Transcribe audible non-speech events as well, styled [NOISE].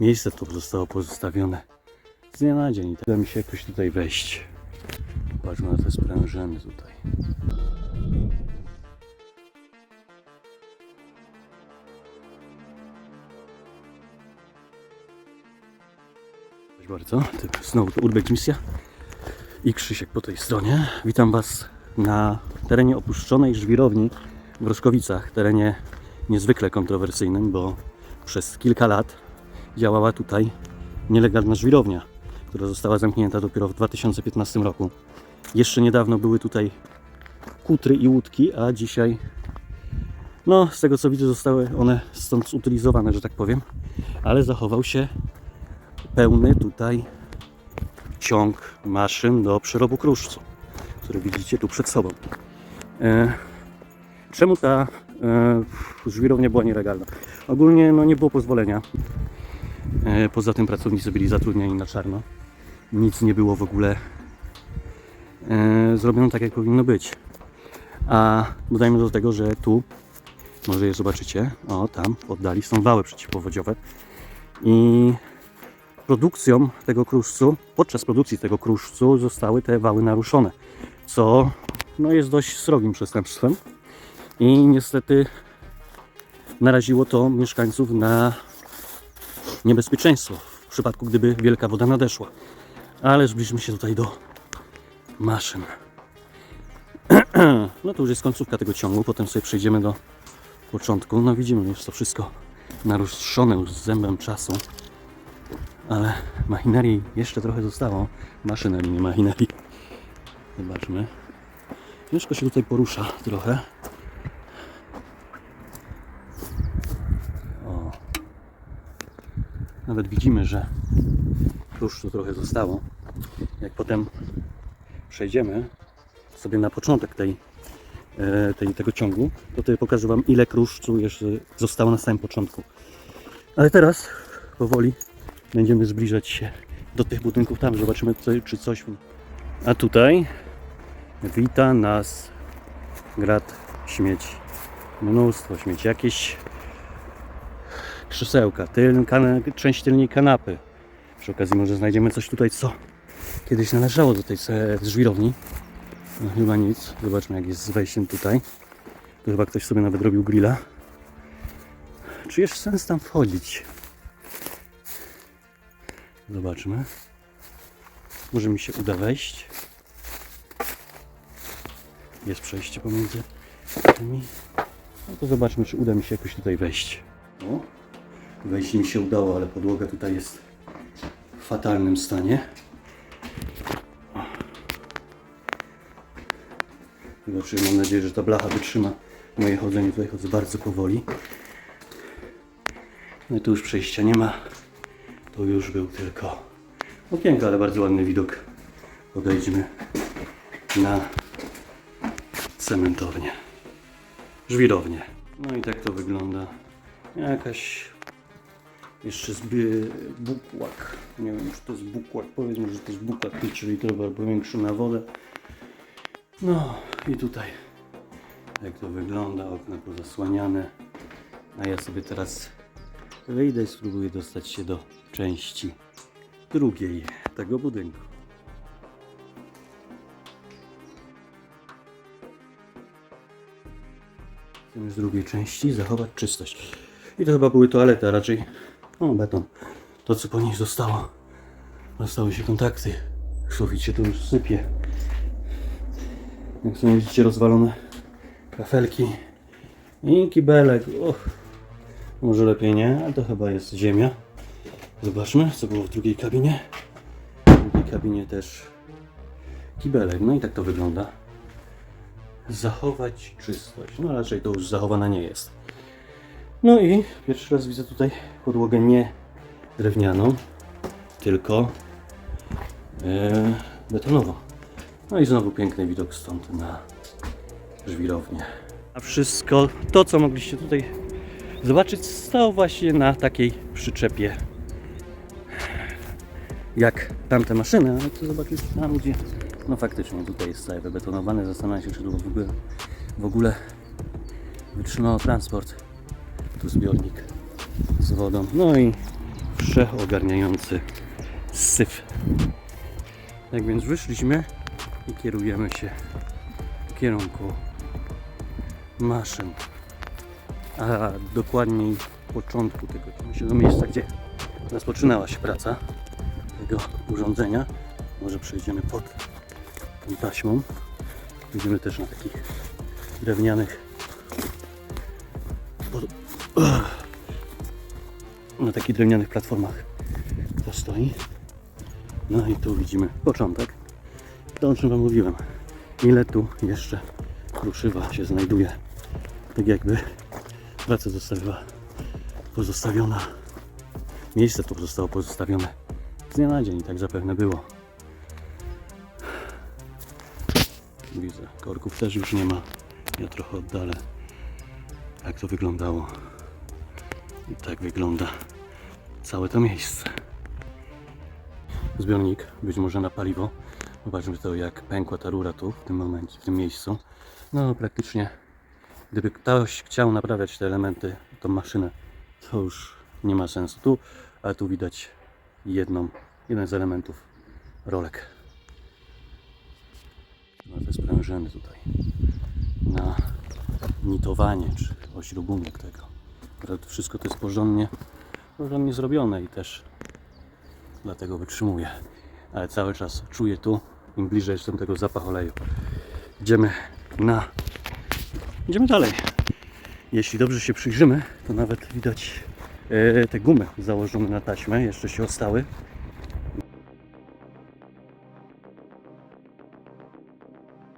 miejsce to zostało pozostawione z dnia na dzień. Uda mi się jakoś tutaj wejść. Patrzmy na te sprężyny tutaj. Cześć bardzo, znowu to Urbex Misja i Krzysiek po tej stronie. Witam Was na terenie opuszczonej żwirowni w Roszkowicach, terenie niezwykle kontrowersyjnym, bo przez kilka lat działała tutaj nielegalna żwirownia, która została zamknięta dopiero w 2015 roku. Jeszcze niedawno były tutaj kutry i łódki, a dzisiaj, no z tego co widzę, zostały one stąd zutylizowane, że tak powiem, ale zachował się pełny tutaj ciąg maszyn do przerobu kruszcu, który widzicie tu przed sobą. E, czemu ta e, żwirownia była nielegalna? Ogólnie no, nie było pozwolenia. E, poza tym pracownicy byli zatrudniani na czarno. Nic nie było w ogóle e, zrobione tak, jak powinno być. A dodajmy do tego, że tu, może je zobaczycie, o tam w oddali są wały przeciwpowodziowe i produkcją tego kruszcu, podczas produkcji tego kruszcu zostały te wały naruszone, co no, jest dość srogim przestępstwem i niestety naraziło to mieszkańców na niebezpieczeństwo w przypadku, gdyby wielka woda nadeszła. Ale zbliżmy się tutaj do maszyn. [CLEARS THROAT] No to już jest końcówka tego ciągu, potem sobie przejdziemy do początku. No widzimy, już to wszystko naruszone już zębem czasu ale machinerii jeszcze trochę zostało. Maszynerii, nie machinerii. Zobaczmy. Ciężko się tutaj porusza trochę. Nawet widzimy, że kruszcu trochę zostało. Jak potem przejdziemy sobie na początek tej, e, tej, tego ciągu, to tutaj pokażę Wam ile kruszcu jeszcze zostało na samym początku. Ale teraz powoli będziemy zbliżać się do tych budynków tam, zobaczymy co, czy coś. A tutaj wita nas grad śmieci. Mnóstwo śmieci, jakieś krzesełka, tyl, kan, część tylnej kanapy. Przy okazji może znajdziemy coś tutaj, co kiedyś należało do tej żwirowni. No, chyba nic. Zobaczmy jak jest z wejściem tutaj. Tu chyba ktoś sobie nawet robił grilla. Czy jest sens tam wchodzić? Zobaczmy. Może mi się uda wejść. Jest przejście pomiędzy tymi. No to zobaczmy, czy uda mi się jakoś tutaj wejść. O, wejść mi się udało, ale podłoga tutaj jest w fatalnym stanie. Zobaczymy, mam nadzieję, że ta blacha wytrzyma moje chodzenie. Tutaj chodzę bardzo powoli. No i tu już przejścia nie ma. To już był tylko okienko, ale bardzo ładny widok. Podejdźmy na cementownię. Żwirownię. No i tak to wygląda. Jakaś jeszcze zby bukłak. Nie wiem, czy to jest bukłak. Powiedzmy, że to jest bukłak 5 litrowy albo większy na wodę. No i tutaj jak to wygląda. Okna pozasłaniane. A ja sobie teraz wyjdę i spróbuję dostać się do części drugiej tego budynku. Chcemy z drugiej części zachować czystość. I to chyba były toalety, a raczej no, beton. To co po nich zostało. Zostały się kontakty. Sufit się tu już sypie. Jak są widzicie rozwalone kafelki i kibelek. Och. Może lepiej nie, ale to chyba jest ziemia. Zobaczmy, co było w drugiej kabinie. W drugiej kabinie też kibelek. No i tak to wygląda. Zachować czystość. No raczej to już zachowana nie jest. No i pierwszy raz widzę tutaj podłogę nie drewnianą, tylko e, betonową. No i znowu piękny widok stąd na żwirownię. A wszystko to, co mogliście tutaj zobaczyć, stało właśnie na takiej przyczepie jak tamte maszyny, ale to zobaczyć tam, gdzie no faktycznie tutaj jest całe wybetonowane. Zastanawiam się, czy to w ogóle, w ogóle wytrzymało transport. Tu zbiornik z wodą. No i wszechogarniający syf. Tak więc wyszliśmy i kierujemy się w kierunku maszyn, a dokładniej początku tego do miejsca, gdzie rozpoczynała się praca tego urządzenia. Może przejdziemy pod tą taśmą. Będziemy też na takich drewnianych na takich drewnianych platformach to stoi. No i tu widzimy początek. To o czym Wam mówiłem. Ile tu jeszcze kruszywa się znajduje. Tak jakby praca została pozostawiona. Miejsce tu zostało pozostawione z dnia na dzień. Tak zapewne było. Widzę, korków też już nie ma. Ja trochę oddalę, jak to wyglądało. I tak wygląda całe to miejsce. Zbiornik, być może na paliwo. Zobaczmy to, jak pękła ta rura tu, w tym momencie, w tym miejscu. No, praktycznie, gdyby ktoś chciał naprawiać te elementy, tą maszynę, to już nie ma sensu tu, ale tu widać jedną, jeden z elementów rolek. No te sprężyny tutaj na nitowanie czy ośrubunek tego. Wszystko to jest porządnie, porządnie zrobione i też dlatego wytrzymuje. Ale cały czas czuję tu, im bliżej jestem tego zapach oleju. Idziemy na... Idziemy dalej. Jeśli dobrze się przyjrzymy, to nawet widać e, te gumy założone na taśmę, jeszcze się ostały.